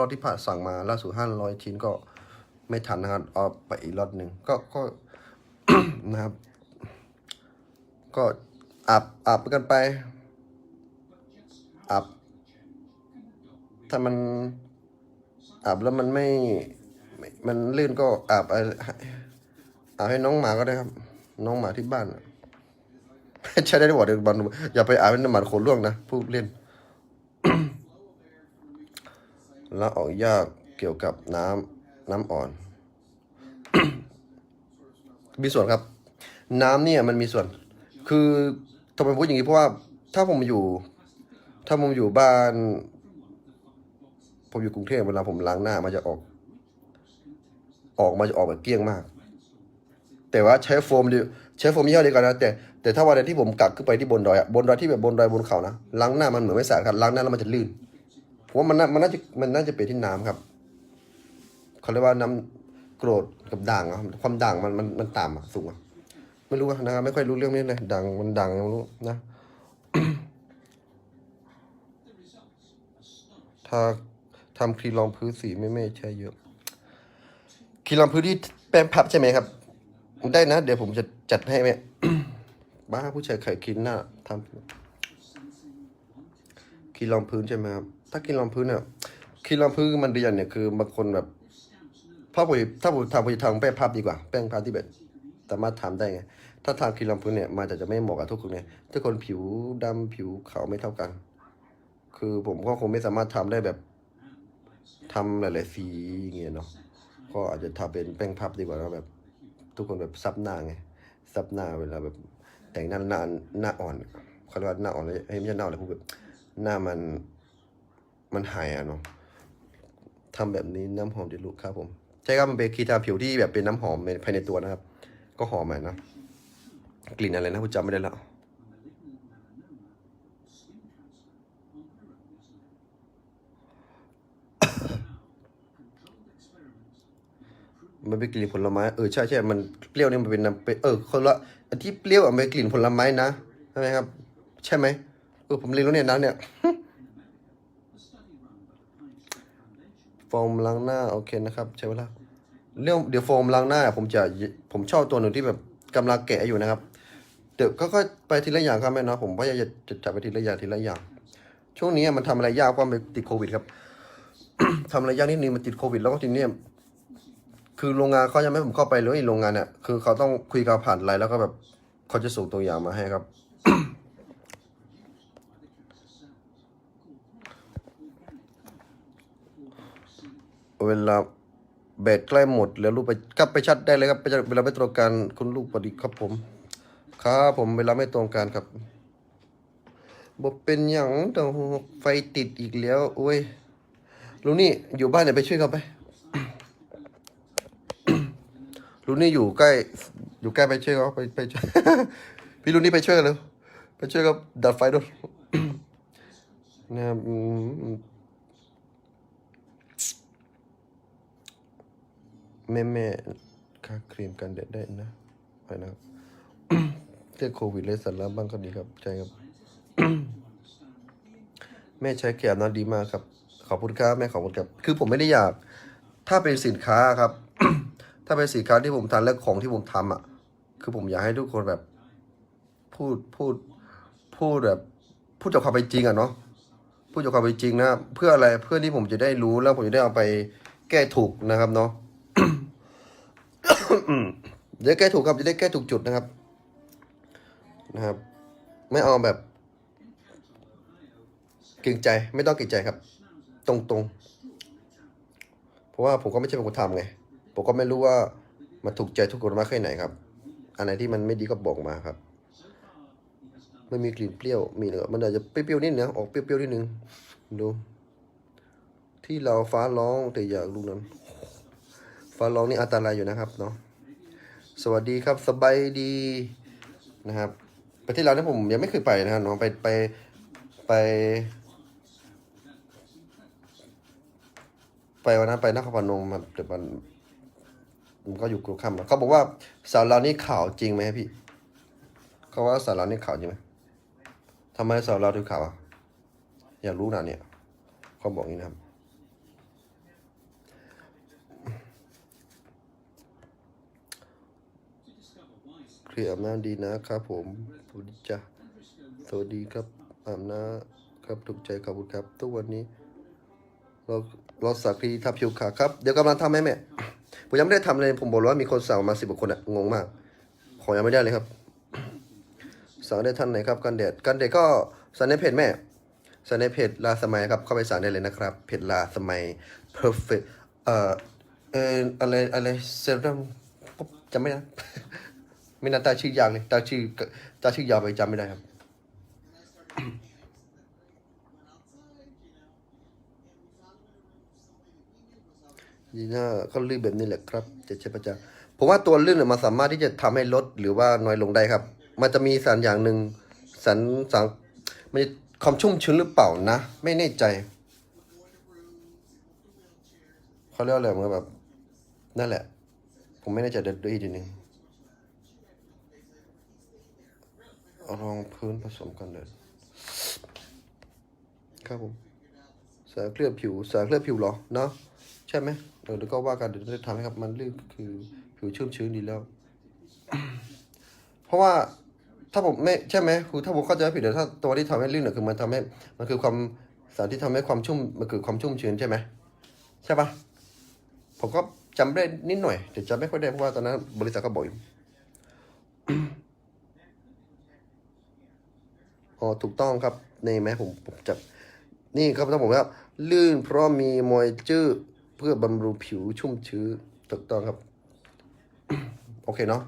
รถที่ผ่านสั่งมาล่าสุดห้าร้อยชิ้นก็ไม่ทันนะครับเอาไปอีกรถหนึ่งก็ก็นะครับ ก็อาบอาบกันไปอาบถ้ามันอาบแล้วมันไม่ไม่มันลื่นก็อาบอาอาบให้น้องหมาก็ได้ครับ น้องหมาที่บ้านใช่ได้ด้วยบอกเดียวบอลอย่าไปอาบให้น้ำหมาขนล่วงนะพูดเล่น ละออกยากเกี่ยวกับน้ำน้ำอ่อน มีส่วนครับ น้ำเนี่ยมันมีส่วน คือทำไมพูดอย่างนี้เพราะว่าถ้าผมอยู่ ถ้าผมอยู่บ้าน ผมอยู่กรุงเทพเวลาผมล้างหน้ามันจะออก ออกมาจะออกแบบเกลี้ยงมาก แต่ว่าใช้โฟมดีใช้โฟมยี่ห้อเดียวกันนะแต่แต่ถ้าวันใดที่ผมกักขึ้นไปที่บนดอยอะบนดอยที่แบบบนดอยบนเขานะล้างหน้ามันเหมือนไม่สะอาดครับล้างหน้าแล้วมันจะลื่น ผมว่ามันน่ามันน่าจะมันน่าจะเป็นที่น้ำครับเขาเรียกว่าน้ำโกรธกับด่างอะความด่างมันมันมันต่ำอะสูงอะไม่รู้อะนะครับไม่ค่อยรู้เรื่องนี้เลยด่างมันด่างยังไม่รู้นะถ้าทำครีมรองพื้นสีไม่ไม่ใช่เยอะครีมรองพื้นที่แป้งพับใช่ไหมครับได้นะ เดี๋ยวผมจะจัดให้ไหมบ้าผู้ชายไข่ครีมหน้าทำครีมรองพื้นใช่ไหมครับ ถ้าครีรองพื้นเนี่ยครีรองพื้นมันดีอย่างเนี่ยคือบางคนแบบถ้าผมถ้าผมทำผมจะทำแป้งพับดีกว่าแป้งพับที่แบบสามารถทำได้ไง ถ้าทำครีมรองพื้นเนี่ยมันจะจะไม่เหมาะกับทุกคนไงทุกคนผิวดำผิวขาวไม่เท่ากัน คือผมก็คงไม่สามารถทำได้แบบทำหลายๆสีอย่างเงี้ยเนาะก็อาจจะทำเป็นแป้งพับดีกว่านะแบบ ทุกคนแบบซับหน้าไงซับหน้าเวลาแบบ แต่งหน้าหน้าหน้าอ่อนเขาเรียกว่าหน้าอ่อนเลยเฮ้ยไม่ใช่หน้าอ่อนเลยพูดแบบหน้ามัน มันหายอะเนาะทำแบบนี้น้ำหอมเดลุครับผมใช่ครับมันเป็นครีมทาผิวที่แบบเป็นน้ำหอมภายในตัวนะครับ ก็หอมอะนะกลิ่นอะไรนะผมจำไม่ได้แล้วมันเป็นกลิ่นผลไม้เออใช่ใช่มันเปรี้ยวนี่มันเป็นน้ำเปเออคนละอันที่เปรี้ยวอะมันเป็นกลิ่นผลไม้นะใช่ไหมครับ ใช่ไหมเออผมเรียนรู้เนี่ยนะเนี่ย โฟมล้างหน้าโอเคนะครับใช้เวลาเรื่องเดี๋ยวโฟมล้างหน้า ผมจะผมชอบตัวหนึ่งที่แบบกำลังแกะอยู่นะครับ เดี๋ยวก็ค่อยไปทีละอย่างครับแม่เนาะผมว่าจะจะจับไปทีละอย่างทีละอย่าง ช่วงนี้มันทำอะไรยากเพราะมันติดโควิดครับทำอะไรยากนิดนึงมันติดโควิด แล้วก็ทีนี้คือโรงงานเขายังไม่ผมเข้าไปเลยโรงงานเนี่ยคือเขาต้องคุยกับผ่านไลน์แล้วก็แบบเขาจะส่งตัวอย่างมาให้ครับ เวลาแบตใกล้หมด แล้วรูปไปกลับไปชัดได้เลยครับไปชัดเวลาไม่ตรงกันคุณลูกปดิครับผม ครับผมเวลาไม่ตรงกันครับบอกเป็นอย่างแต่ไฟติดอีกแล้วโอ้ยลุงนี่อยู่บ้านเนี่ยไปช่วยเขาไปลุงนี่อยู่ใกล้ อยู่ใกล้ไปช่วยเขาไปไปช่วยพี่ลุงนี่ไปช่วยกันเลยไปช่วยกับดับไฟด้วยนะครับอืม แม่แม่ค่าครีมกันแดดได้นะไปนะครับเรื่โควิดเลยสาระบ้างก็ดีครับใช่ครับ แม่ใช้แกมน้ำดีมากครับ ขอบคุณครับแม่ขอบคุณครับ คือผมไม่ได้อยาก ถ้าเป็นสินค้าครับ ถ้าเป็นสินค้าที่ผมทานและของที่ผมทำอะ คือผมอยากให้ทุกคนแบบ พูดพูด พูดแบบพูดจากความเป็นจริงอะเนาะพูดจากความเป็นจริงนะ เพื่ออะไรเพื่อที่ผมจะได้รู้แล้วผมจะได้เอาไปแก้ถูกนะครับเนาะ เดี๋ยวแก้ถูกครับจะได้แก้ถูกจุดนะครับ นะครับ ไม่เอาแบบเกรงใจไม่ต้องเกรงใจครับ ตรงๆ เพราะว่าผมก็ไม่ใช่เป็นคนทำไง ผมก็ไม่รู้ว่ามันถูกใจทุกคนมากแค่ไหนครับ อันไหนที่มันไม่ดีก็บอกมาครับไม่มีกลิ่นเปรี้ยวมีเนื้อมันอาจจะเปรี้ยวนิดนึงออกเปรี้ยวๆนิดนึงดู ที่เราฟ้าร้องแต่อยากรู้นั้นฟ้าร้องนี่อันตรายอยู่นะครับเนาะ สวัสดีครับสบายดีนะครับประเทศเราเนี่ยผมยังไม่เคยไปนะครับเนาะไปไปไปไปวันนั้นไปนครพนมมาเดี๋ยวมันมันก็อยู่กรุงคำเขาบอกว่าสาวเรานี่ข่าวจริงไหมพี่เขาว่าสาวเรานี่ข่าวจริงไหมทำไมสาวเราถึงข่าวอยากรู้นะเนี่ยเขาบอกอย่างนี้นะครับ เคลียร์อาบน้ำดีนะครับผมสวัสดีจ้ะสวัสดีครับอาบน้ำครับถูกใจขอบคุณครับ ทุกวันนี้ เราเราสักทีทับผิวขาครับ เดี๋ยวกำลังทำไหมแม่ผมยังไม่ได้ทำเลย ผมบอกแล้วว่ามีคนสั่งมาสิบกว่าคนอะงงมาก ขอยังไม่ได้เลยครับ สั่งได้ท่านไหนครับกันแดดกันแดดก็สั่งในเพจแม่สั่งในเพจลาสมัยครับเข้าไปสั่งได้เลยนะครับเพจลาสมัย perfect เอ่อเอออะไรอะไรเซรั่มจำไม่ได้ ไม่น่าตาชื่อยาวเลยตาชื่อตาชื่อยาวไปจำไม่ได้ครับ ยีน่าก็ลื่นแบบนี้แหละครับจะใช้ประจำผมว่าตัวลื่นเนี่ยมันสามารถที่จะทำให้ลดหรือว่าน้อยลงได้ครับ มันจะมีสารอย่างหนึ่งสารสารมันจะความชุ่มชื้นหรือเปล่านะ ไม่แน่ใจเขาเรียกอะไรเหมือนแบบนั่นแหละ ผมไม่แน่ใจเดี๋ยวดูอีกทีหนึ่งเอา รองพื้นผสมกันเลยครับผมสารเคลือบผิวสารเคลือบผิวเหรอเนาะใช่ไหมเดี๋ยวเดี๋ยวก็ว่ากันเดี๋ยวจะทำให้ครับมันลื่นคือผิวชุ่มชื้นดีแล้ว เพราะว่าถ้าผมไม่ใช่ไหมคือถ้าผมเข้าใจผิดเดี๋ยวถ้าตัวที่ทำให้ลื่นเนี่ยคือมันทำให้มันคือความสารที่ทำให้ความชุ่มมันคือความชุ่มชื้นใช่ไหมใช่ปะผมก็จำได้นิดหน่อยแต่จำไม่ค่อยได้เพราะว่าตอนนั้นบริษัทก็บอกอย อ๋อถูกต้องครับนี่ไหมผมผมจับนี่ครับต้องบอกว่าลื่นเพราะมีมอยเจอร์เพื่อบำรุงผิวชุ่มชื้นถูกต้องครับ โอเคเนาะ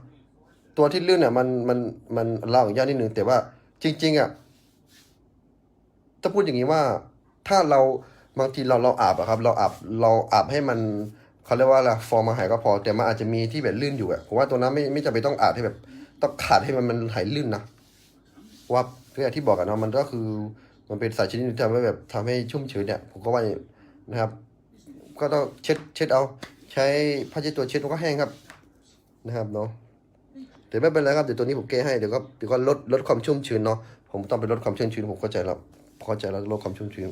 ตัวที่ลื่นเนี่ยมันมันมันเล่าอย่างยากนิดนึงแต่ว่าจริง ๆอะถ้าพูดอย่างนี้ว่าถ้าเราบางทีเราเราอาบอะครับ เราอาบเราอาบให้มันเขาเรียกว่าอะไรฟองมาหายก็พอ แต่มันอาจจะมีที่แบบลื่นอยู่อะผมว่าตัวนั้นไม่ไม่จำเป็นต้องอาบให้แบบ ต้องขาดให้มันมันหายลื่นนะว่า เรื่องที่บอกกันเนาะมันก็คือมันเป็นสารชนิดหนึงที่ทำให้แบบทำให้ชุ่มชื้นเนี่ยผมก็ว่าอย่างนะครับ ก็ต้องเช็ดเช็ดเอา ใช้ผ้าเช็ดตัวเช็ดมันก็แห้งครับนะครับเนาะเดี๋ยวไม่เป็นไรครับเดี๋ยวตัวนี้ผมแก้ให้เดี๋ยวก็เดี๋ยวก็ลดลดความชุ่มชื้นเนาะผมต้องไปลดความชุ่มชื้นผมเข้าใจแล้วเข้าใจแล้วลดความชุ่มชื้น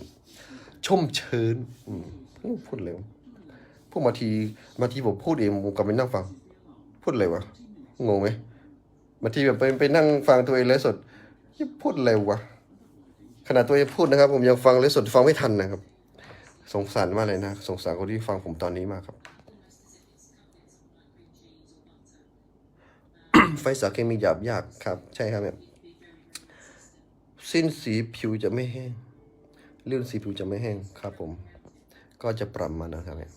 ชุ่มชื้นอืมพูดเร็วพูดมาทีมาทีผมพูดเองผมกลับไปนั่งฟัง พูดอะไรวะงงไหมบางทีแบบไปไปนั่งฟังตัวเองเลยสดี่พูดเร็ววะขนาดตัวเองพูดนะครับ ผมยังฟังเลยสดฟังไม่ทันนะครับ สงสารมากเลยนะ สงสารคนที่ฟังผมตอนนี้มากครับ ไฟสารเคมีหยาบยากครับ ใช่ครับแบบสิ้นสีผิวจะไม่แห้งเลื่อนสีผิวจะไม่แห้งครับผม ก็จะปรับมานะครับเนี่ย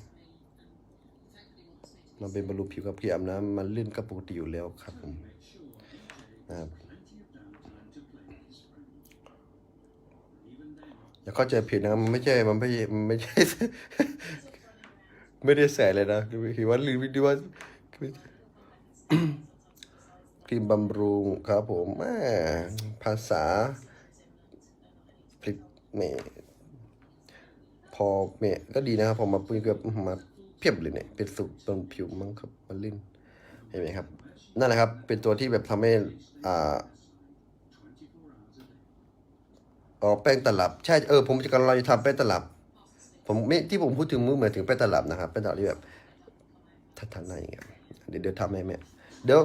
มันเป็นบรรลุผิวกับพี่อาบน้ำมันลื่นก็ปกติอยู่แล้วครับผมนะครับ อย่าเข้าใจผิดนะมันไม่ใช่มันไม่มันไม่ใช่ ไม่ได้แสเลยนะคือว่าลืมดูว่าครีมบำรุงครับผมแม่ภาษาผลิตเมพอเมก็ดีนะครับพอมาปุ้ยก็มาเพียบเลยเนี่ย เป็นสูตรบนผิวมั้งครับมันลื่นเห็นไหมครับ นั่นแหละครับ เป็นตัวที่แบบทำให้อ่า อ๋อแป้งตลับใช่เออผมจะกำลังจะทำแป้งตลับ ผมไม่ที่ผมพูดถึงมือเหมือนถึงแป้งตลับนะครับแป้งตลับที่แบบทัดทันอย่างเงี้ยเดี๋ยวเดี๋ยวทำให้แม่เดี๋ยว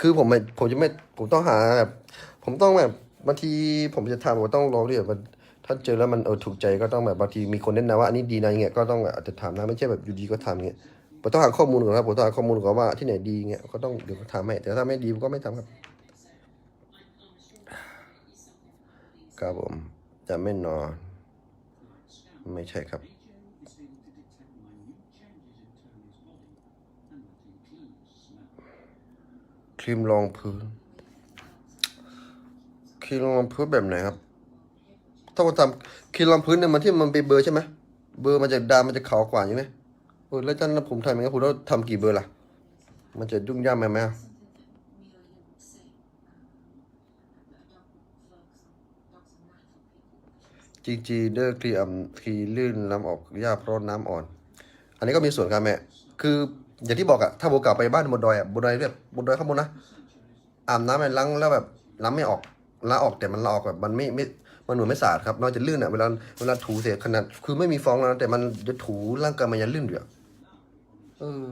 คือผมไม่ผมจะไม่ผมต้องหาแบบผมต้องแบบบางทีผมจะทำผมต้องลองด้วยแบบถ้าเจอแล้วมันเออถูกใจก็ต้องแบบบางทีมีคนแนะนำว่าอันนี้ดีนะอย่างเงี้ยก็ต้องอาจจะทำนะไม่ใช่แบบอยู่ดีก็ทำเงี้ยผมต้องหาข้อมูลก่อนครับผมต้องหาข้อมูลก่อนว่าที่ไหนดีเงี้ยก็ต้องเดี๋ยวทำให้แต่ถ้าไม่ดีก็ไม่ทำครับ ครับผม จะไม่นอน ไม่ใช่ครับ ครีมรองพื้น ครีมรองพื้นแบบไหนครับ ถ้าผมทำครีมรองพื้นเนี่ยมันที่มันเป็นเบอร์ใช่ไหมเบอร์มันจะดำมันจะขาวกว่าใช่ไหมเออแล้วท่านผมทำยังไงผมต้องทำกี่เบอร์ล่ะ มันจะยุ่งยากไหมไหมอะ จีจีเดอร์ครีมครีลื่นน้ำออกยากเพราะน้ำอ่อน อันนี้ก็มีส่วนครับแม่ คืออย่างที่บอกอะถ้าโบกลับไปบ้านบนดอยอะบนดอยแบบบนดอยข้างบนนะอาบน้ำไปล้างแล้วแบบล้างไม่ออกล้างออกแต่มันล้างออกแบบมันไม่ไม่มันเหมือนไม่สะอาดครับนอกจากลื่นอะเวลาเวลาถูเสียขนาดคือไม่มีฟองแล้วนะแต่มันจะถูร่างกายมันยังลื่นอยู่อะเออ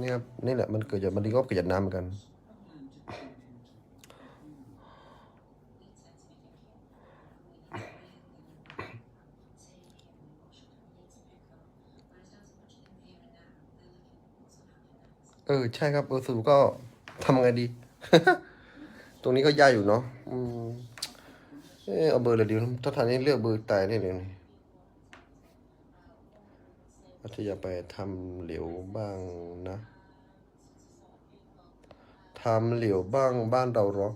นี่ครับนี่แหละมันเกิดจากมันดีก็เกิดจากน้ำเหมือนกัน ออ ใช่ครับเออสรุก็ทำไงดี ตรงนี้ก็ยากอยู่เนาะอืมเออเอาเบอร์อะไรดีถ้าทางนี้เลือกเบอร์ตายได้เลยนี่อาจจะอยาไปทำเหลวบ้างนะทำเหลวบ้างบ้านเราเหรอ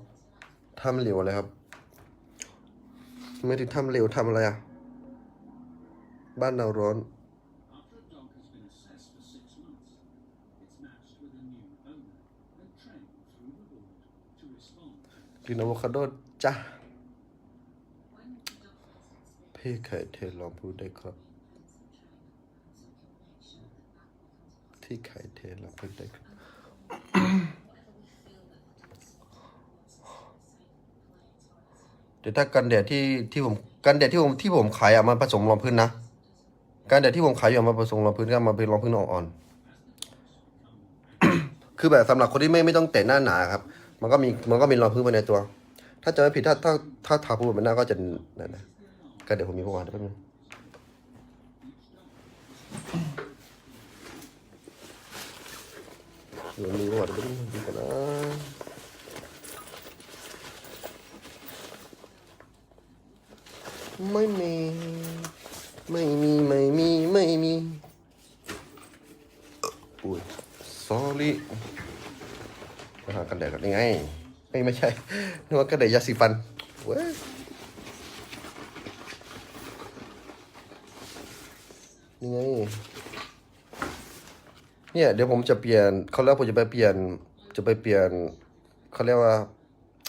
ทำเหลวอะไรครับไม่ถึงทำเหลวทำอะไรอะ บ้านเราร้อน กินอะโวคาโดจ้ะพี่ไข่เทลลองพูดได้ครับ ที่ไข่เทลองพูดได้ครับเดี๋ยวถ้ากันแดดที่ที่ผมกันแดดที่ผมที่ผมขายอะมาผสมรองพื้นนะกันแดดที่ผมขายอยู่มาผสมรองพื้นก็มาเป็นรองพื้นอ่อนๆคือแบบสำหรับคนที่ไม่ไม่ต้องแต่หน้าหนาครับ มันก็มีมันก็มีรองพื้นมาในตัว ถ้าจะไม่ผิดถ้าถ้าถ้าทาปูนบนหน้าก็จะนั่นนะก็เดี๋ยวผมมีประวัติแป๊บนึงเดี๋ยวมีประวัติแป๊บนึงดูก่อนนะไม่มีไม่มีไม่มีไม่มีอุ้ย sorry ไปหากันแดดกันยังไงไม่ไม่ใช่นึกว่ากันแดดยาสีฟันเว้ยนี่ไงเนี่ยเดี๋ยวผมจะเปลี่ยนเขาเรียกว่าผมจะไปเปลี่ยนจะไปเปลี่ยนเขาเรียกว่า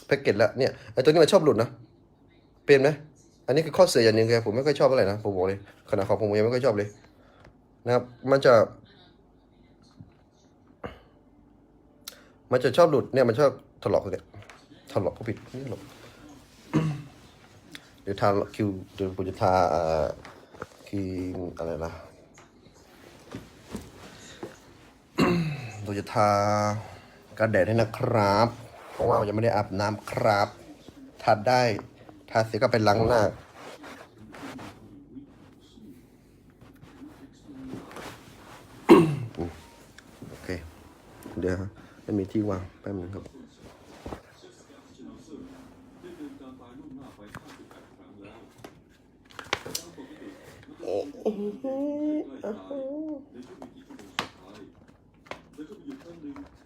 แพ็กเกจละเนี่ยไอ้ตัวนี้มันชอบหลุดนะเปลี่ยนไหมอันนี้คือข้อเสียอย่างหนึ่งคือผมไม่ค่อยชอบอะไรนะผมบอกเลยขนาดของผมยังไม่ค่อยชอบเลยนะครับ มันจะ มันจะชอบหลุดเนี่ยมันชอบถลอกเลยถลอกก็ผิดนี่หลบเดี๋ยวทาคิวเดี๋ยวผมจะทาเอ่อครีมอะไรนะเราจะทากันแดดให้นะครับ เพราะว่ายังไม่ได้อาบน้ำครับทาได้ทาเสร็จก็ไปล้างหน้าโอเค เดี๋ยว ไม่มีที่วางแป๊บนึงครับแล้วก็มีอยู่ครั้งห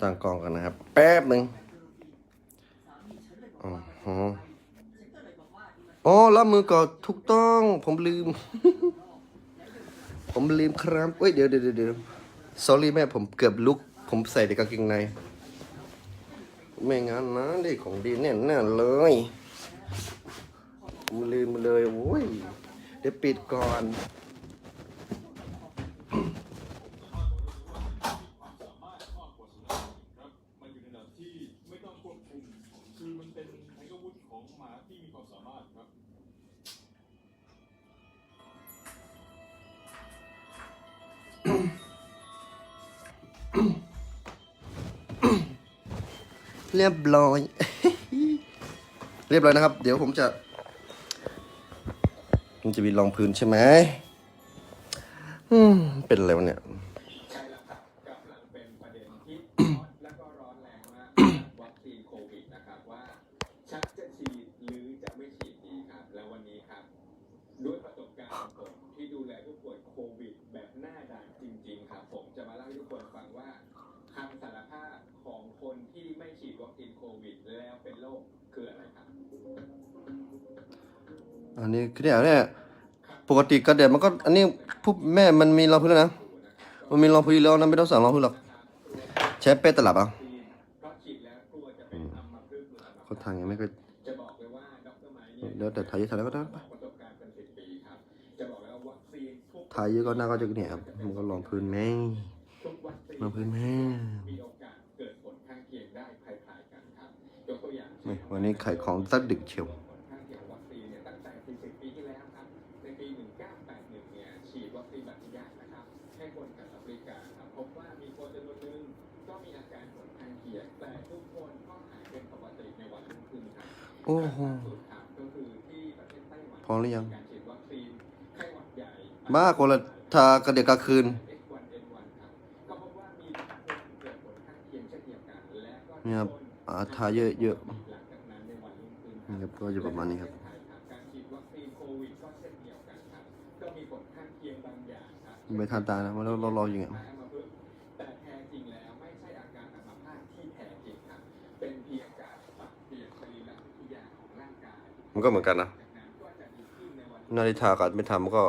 ตั้งกล้องกันนะครับ แป๊บหนึ่งอ๋ออ๋อว่าฮะฉันก็เลยบอกว่านี่มันอ๋อรับมือก่อถูกต้อง ผมลืม ผมลืมครับเอ้ยเดี๋ยวเดี๋ยวเดี๋ยวเดี๋ยว sorry แม่ผมเกือบลุก ผมใส่แต่กางเกงใน ไม่งั้นนะได้ของดีแน่แน่เลยผมลืมเลยโอ้ยเดี๋ยวปิดก่อน เรียบร้อย เรียบร้อยนะครับ เดี๋ยวผมจะมันจะมีรองพื้นใช่ไหมอืม เป็นอะไรวะเนี่ยใช่แล้วครับกำลังเป็นประเด็นที่และก็ร้อนแรงมากวัคซีนโควิดนะครับว่าชักจะฉีดหรือจะไม่ฉีดดีครับแล้ววันนี้ครับด้วยประสบการณ์ของผมที่ดูแลผู้ป่วยโควิดแบบหน้าด่านจริง ๆ ครับ ผมจะมาเล่าให้ทุกคนฟังว่า คำสารภาพของคนที่ไม่ฉีดวัคซีนโควิดแล้วเป็นโรคคืออะไรครับ อันนี้คือเนี่ยเนี่ยปกติกระเด็ดมันก็ อันนี้ผู้แม่มันมีรองพื้นแล้วนะ มันมีรองพื้นอยู่แล้วนะไม่ต้องสั่งรองพื้นหรอกใช้เป้ตลับเอะเพราะฉีดแล้วกลัวจะเป็นอัมพฤกษ์หรืออัมพาตเขาทางยังไม่ค่อยจะบอกเลยว่าดรไม้เนี่ยเดี๋ยวแต่ทายเยอะทายแล้วก็ได้ไปประสบการณ์เป็นสิบปีครับจะบอกแล้ววัคซีนทุกทายเยอะก็หน้าก็จะเนี่ยครับมันก็รองพื้นแม่ง มาพื้นห้มีโอกาสเกิดผลข้างเคียงได้คล้ายๆกันครับยกตัวอย่างวันนี้ขายของสักดึกเชียวผลข้งเคียวัคซีนเนี่ยตั้งแต่40ปีที่แล้วครับในปี 1981 เนี่ยฉีดวัคซีนบัตรยานะครับให้คนกับอเมริกาครับพบว่ามีคนจำนวนหนึ่งก็มีอาการผลข้างเคียงแต่ทุกคนก็หายเป็นปกติในวันรุ่นครับโอ้โหก็ร้หวัพอหรือยังบ้าคนละทากระเด็กกลางคืน นี่ครับอ่าทาเยอะเยอะนี่ครับก็จะประมาณนี้ครับไม่ทานตานะแล้วเรารออยู่ไงแต่แท้จริงแล้วไม่ใช่อาการอัมพาตที่แท้จริงครับเป็นเพียงการปรับเปลี่ยนสรีรวิทยาของร่างกายมันก็เหมือนกันนะจากนั้นก็จะดีขึ้นในวันนาฬิทากับไม่ทำก็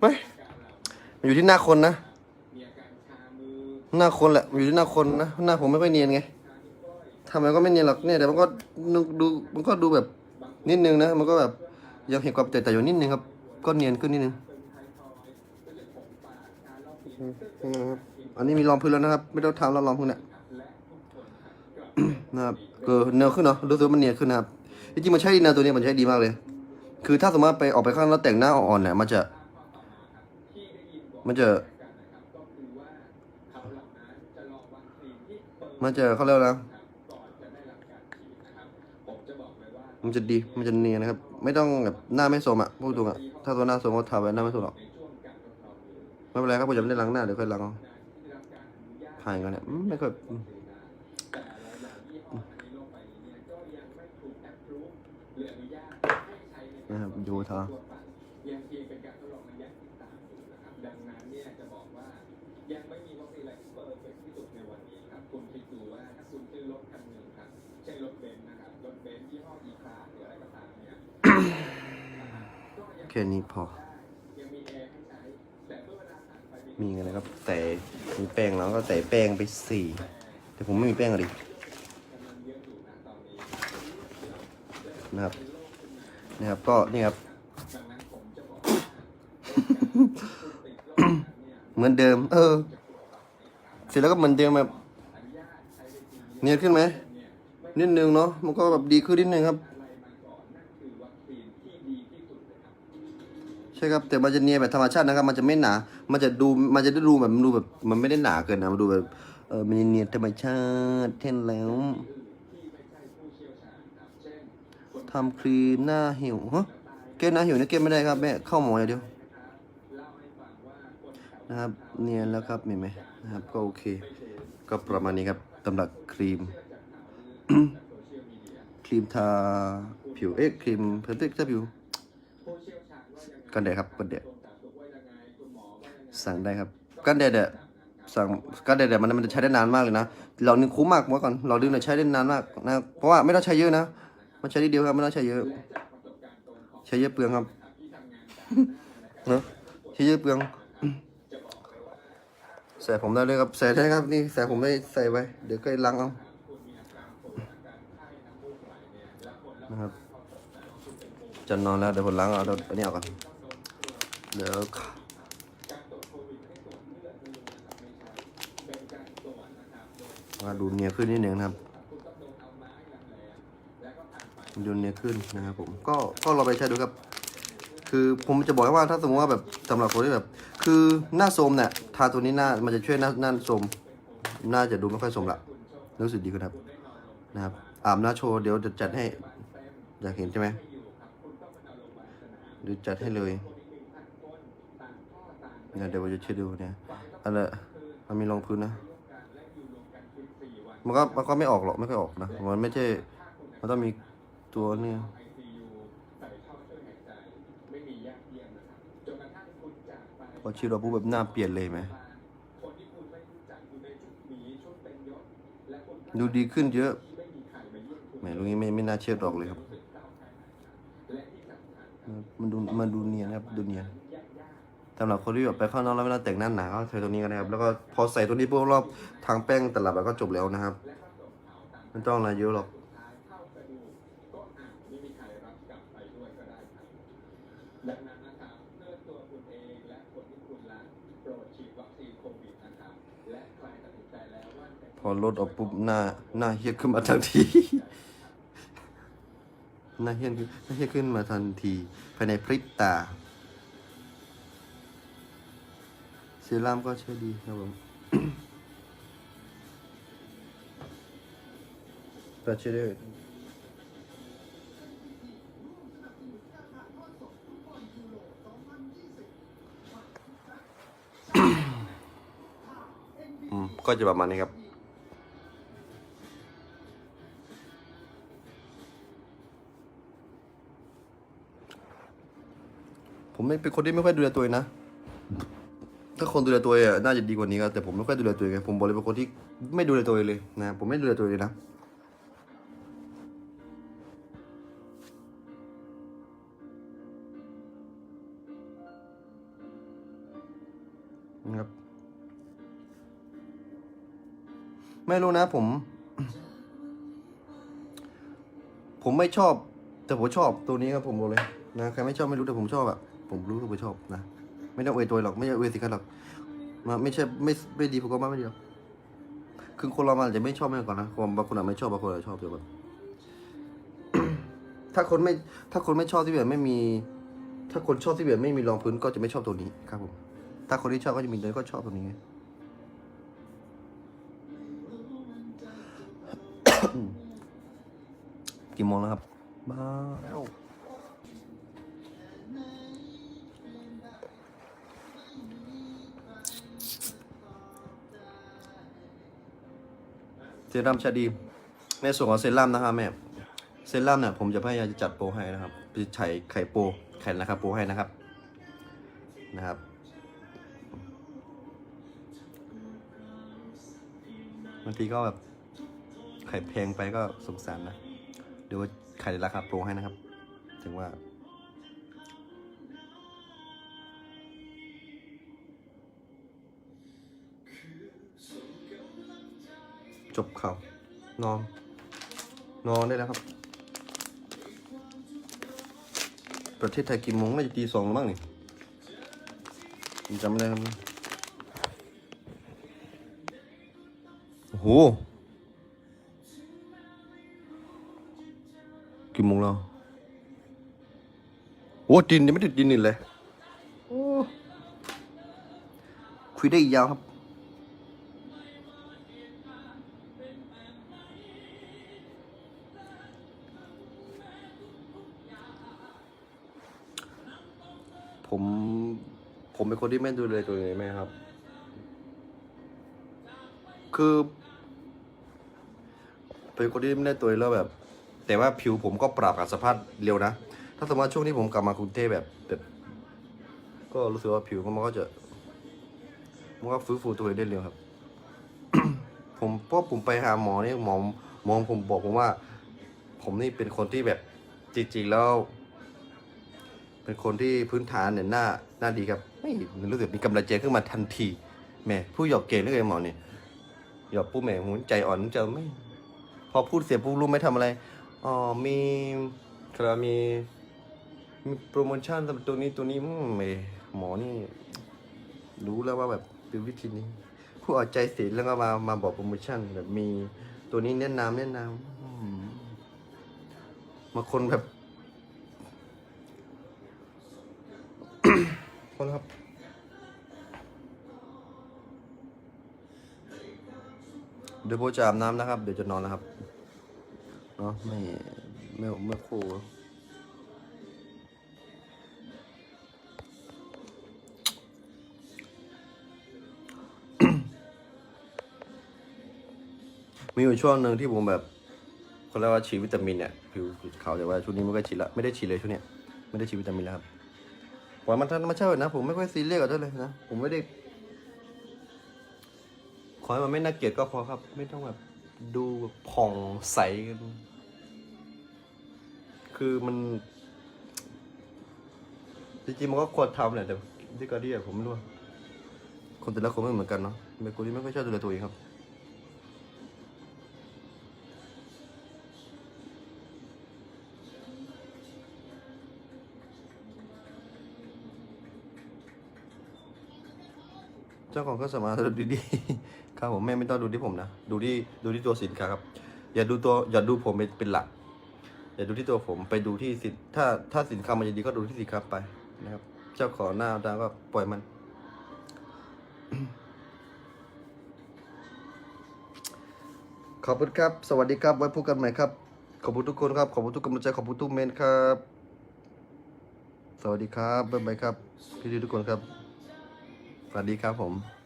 ไม่ อยู่ที่หน้าคนนะ หน้าคนแหละ อยู่ที่หน้าคนนะ หน้าผมไม่ค่อยเนียนไงทำไมก็ไม่เนียนหรอกเนี่ยแต่มันก็ดู มันก็ดูแบบนิดนึงนะ มันก็แบบยังเห็นความแตกต่อยู่นิดนึงครับ ก็เนียนขึ้นนิดนึงนะครับอันนี้มีรองพื้นแล้วนะครับ ไม่ต้องทำแล้วรองพื้นเนี่ยและนะครับเกิดเนียนขึ้นเนาะรู้สึกว่ามันเนียนขึ้นนะครับจริงๆมันใช้ดีนะตัวนี้มันใช้ดีมากเลย คือถ้าสมมติไปออกไปข้างนอกแล้วแต่งหน้าอ่อนๆเนี่ยมันจะ มันจะก็คือว่าเจอเปิดมันจะเขาเรียกว่าอะไรครับก่อนจะได้วมันจะดี มันจะเนียนนะครับ ไม่ต้องแบบหน้าไม่สมอะ พูดตรงอะ ถ้าตัวหน้าสมก็ทาไว้หน้าไม่สมหรอก ไม่เป็นไรครับผมจะไม่ได้ล้างหน้าเดี๋ยวค่อยล้างเอาที่ได้รับการอนุญาตผ่านกันเนี่ยไม่ค่อยอืมแต่หลายๆยี่ห้อในโลกใบนี้เค่นี้พอยังมีแอร์ให้ใช้แต่เมื่อเวลาผ่านไปเป็นมีไงครับ แต่มีแป้งแล้วก็แต่แป้งไปสี่ แต่ผมไม่มีแป้งอะดิกำลังเยนะครับ นะครับ ก็นี่ครับ เหมือนเดิม เออ เสร็จแล้วก็เหมือนเดิมแบบ เนียนขึ้นไหมนิดนึงเนาะ มันก็แบบดีขึ้นนิดนึงครับ อะไรมาก่อนนั่นคือวัคซีนที่ดีที่สุดเลยครับ ใช่ครับแต่มันจะเนียนแบบธรรมชาตินะครับ มันจะไม่หนา มันจะดูมันจะได้ดูแบบมันดูแบบมันไม่ได้หนาเกินนะมันดูแบบเออมันเนียนธรรมชาติเท่นแล้วที่ไม่ใช่ผู้เชี่ยวชาครับเช่นคนทำครีมหน้าหิวฮะเกมหน้าหิวนี่เกมไม่ได้ครับแม่เข้าหมออย่างเดียวนะครับเนียนแล้วครับเห็นไหมนะครับก็โอเค ก็ประมาณนี้ครับสำหรับครีม ครีมทาผิวเอ๊ะครีมเพื่อทาผิว กันแดดครับกันแดดสั่งได้ครับกันแดดเนี่ยสั่งกันแดดเนี่ยมันมันจะใช้ได้นานมากเลยนะเรานี่คุ้มมากเมื่อก่อนเราดึงเนี่ยใช้ได้นานมากนะเพราะว่าไม่ต้องใช้เยอะนะมันใช้ได้เดียวครับไม่ต้องใช้เยอะ ใช้เยอะเปลืองครับเนอะใช้เยอะเปลืองใส่ผมได้เลยครับใส่ได้ครับนี่ใส่ผมได้ใส่ไว้เดี๋ยวก็ล้างเอานะครับจะนอนแล้วเดี๋ยวผมล้างเอาเดี๋ยวอันนี้เอาก่อน เดี๋ยวมาดูเนียขึ้นนิดนึงครับดูเนียขึ้นนะครับผมก็ก็เราไปใช้ดูครับ คือผมจะบอกให้ว่าถ้าสมมติว่าแบบสำหรับคนที่แบบ คือหน้าโทรมเนี่ยทาตัวนี้หน้ามันจะช่วยหน้าหน้าโทรมหน้าจะดูไม่ค่อยโทรมละรู้สึกดีขึ้นครับ นะครับอาบหน้าโชว์เดี๋ยวจะจัดให้ อยากเห็นใช่ไหมเดี๋ยวจัดให้เลย เนี่ยเดี๋ยวผมจะเช็ดดูเนี่ยอันละมันมีรองพื้นนะ มันก็มันก็ไม่ออกหรอกไม่ค่อยออกนะ มันไม่ใช่ มันต้องมีตัวเนี่ยใส่ท่อช่วยหายใจไม่มียากเราพอชีดแบบหน้าเปลี่ยนเลยไหมดูดีขึ้นเยอะแหมลุงนี้ไม่ไม่น่าเชื่อดอกเลยครับ มันดูมันดูเนียนครับ ดูเนียน สำหรับคนที่แบบไปข้างนอกแล้วไม่ต้องแต่งหน้าหนาก็ใช้ตัวนี้กันนะครับแล้วก็พอใส่ตัวนี้ปุ๊บรอบทางแป้งแต่ละแบบก็จบแล้วนะครับไม่ต้องอะไรเยอะหรอกดังนั้นนะครับเพื่อตัวคุณเองและคนที่คุณรักโปรดฉีดวัคซีนโควิดนะครับและใครตัดสินใจแล้วว่าพอลดออกปุ๊บหน้าหน้าเฮี้ยขึ้นมาทันที หน้าเฮี้ยขึ้นหน้าเฮี้ยขึ้นมาทันที ภายในพริบตา เซรั่มก็ใช้ดีครับผมแตัดเชดอืมก็จะประมาณนี้ครับผมไม่เป็นคนที่ไม่ค่อยดูแลตัวเองนะ ถ้าคนดูแลตัวเองอะน่าจะดีกว่านี้ครับแต่ผมไม่ค่อยดูแลตัวเองไงผมบอกเลยเป็นคนที่ไม่ดูแลตัวเองเลยนะผมไม่ดูแลตัวเองเลยนะนะครับไม่รู้นะผม ผมไม่ชอบ แต่ผมชอบตัวนี้ครับผมบอกเลยนะใครไม่ชอบไม่รู้แต่ผมชอบอะผมรู้ว่าผมชอบนะ ไม่ต้องเอยตัวหรอกไม่ใช่เอยสิกันหรอกมาไม่ใช่ไม่ไม่ดีผมก็มาไม่ดีหรอกคือคนเรามันอาจจะไม่ชอบไม่ก่อนนะคนบางคนอาจไม่ชอบบางคนอาจจะชอบแต่แบบถ้าคนไม่ถ้าคนไม่ชอบที่แบบไม่มี ถ้าคนชอบที่แบบไม่มีรองพื้นก็จะไม่ชอบตัวนี้ครับผมถ้าคนที่ชอบก็จะมีตัวนี้ก็ชอบตัวนี้ไงกี่โมงแล้วครับบ้า รั่มชาดี ในส่วนของเซรั่มนะครับแม่เซรั่มเนี่ยผมจะพยายามจะจัดโปรให้นะครับจะใช้ไข่โปรไข่นะครับโปรให้นะครับนะครับบางทีก็แบบไข่แพงไปก็สงสารนะเดี๋ยวไข่ราคาโปรให้นะครับ ถึงว่า จบข่าวนอน นอนได้แล้วครับ ประเทศไทยกี่โมงน่าจะตีสองแล้วมั้งนี่ผมจำไม่ได้ครับโอ้โหกี่โมงแล้วโอ้ดินยังไม่ถึงดินนี่เลยคุยได้ยาวครับ คนที่ไม่ดูเลยตัวเองไหมครับ คือ เป็นคนที่ไม่ได้ตัวเองแล้วแบบ แต่ว่าผิวผมก็ปรับกับสภาพเร็วนะ ถ้าสมมติว่าช่วงที่ผมกลับมากรุงเทพแบบแบบก็รู้สึกว่าผิวมันก็จะมันก็ฟื้นฟูตัวเองได้เร็วครับ ผมพราะผมไปหาหมอนี่หมอหมอผมบอกผมว่า ผมนี่เป็นคนที่แบบจริงๆแล้ว เป็นคนที่พื้นฐานเนี่ยหน้าหน้าดีครับ ไม่รู้สึกมีกำลังใจขึ้นมาทันทีแม่ผู้หยอกเก่งเหลือเกินหมอเนี่ยหยอกปุ๊บแม่หัวใจอ่อนจะไม่ พอพูดเสียปุ๊บรู้ไหม่ทำอะไรอ๋อมีครับมีมีโปรโมชั่นสำหรับตัวนี้ตัวนี้อืมเอยหมอนี่ รู้แล้วว่าแบบเป็นวิธีนี้ ผู้เอาใจเสียแล้วก็มามาบอกโปรโมชั่นแบบมีตัวนี้แนะนำแนะนำอืมบางคนแบบ คนครับ เดี๋ยวโบจะอาบน้ำนะครับ เดี๋ยวจะนอนแล้วครับ เนาะไม่ไม่ไม่คู่มีอยู่ช่วงหนึ่งที่ผมแบบเขาเรียกว่าฉีดวิตามินเนี่ยผิวขาวแต่ว่าช่วงนี้ไม่ก็ฉีดละไม่ได้ฉีดเลยช่วงเนี้ยไม่ได้ฉีดวิตามินแล้วครับ ล่อยมันธรรมชาตินะ ผมไม่ค่อยซีเรียสกับเท่าเลยนะ ผมไม่ได้ ขอให้มันไม่น่าเกลียดก็พอครับ ไม่ต้องแบบดูแบบผ่องใสกันคือมัน จริงๆมันก็ควรทำแหละแต่ที่กาดีอะผมไม่รู้คนแต่ละคนไม่เหมือนกันเนาะเป็นคนที่ไม่ค่อยชอบดูแลตัวเองครับ จ้าของก็สามารถดูดีๆครับผมแม่ไม่ต้องดูที่ผมนะ ดูที่ดูที่ตัวสินค้าครับ อย่าดูตัวอย่าดูผมเป็นเป็นหลัก อย่าดูที่ตัวผมไปดูที่สินถ้าถ้าสินค้ามันจะดีก็ดูที่สินค้าไปนะครับ เจ้าของหน้าดังก็ปล่อยมันขอบคุณครับ สวัสดีครับ ไว้พบกันใหม่ครับ ขอบคุณทุกคนครับ ขอบคุณทุกกำลังใจ ขอบคุณทุกเมนครับ สวัสดีครับ บ๊ายบายครับ พี่ทุกคนครับ สวัสดีครับผม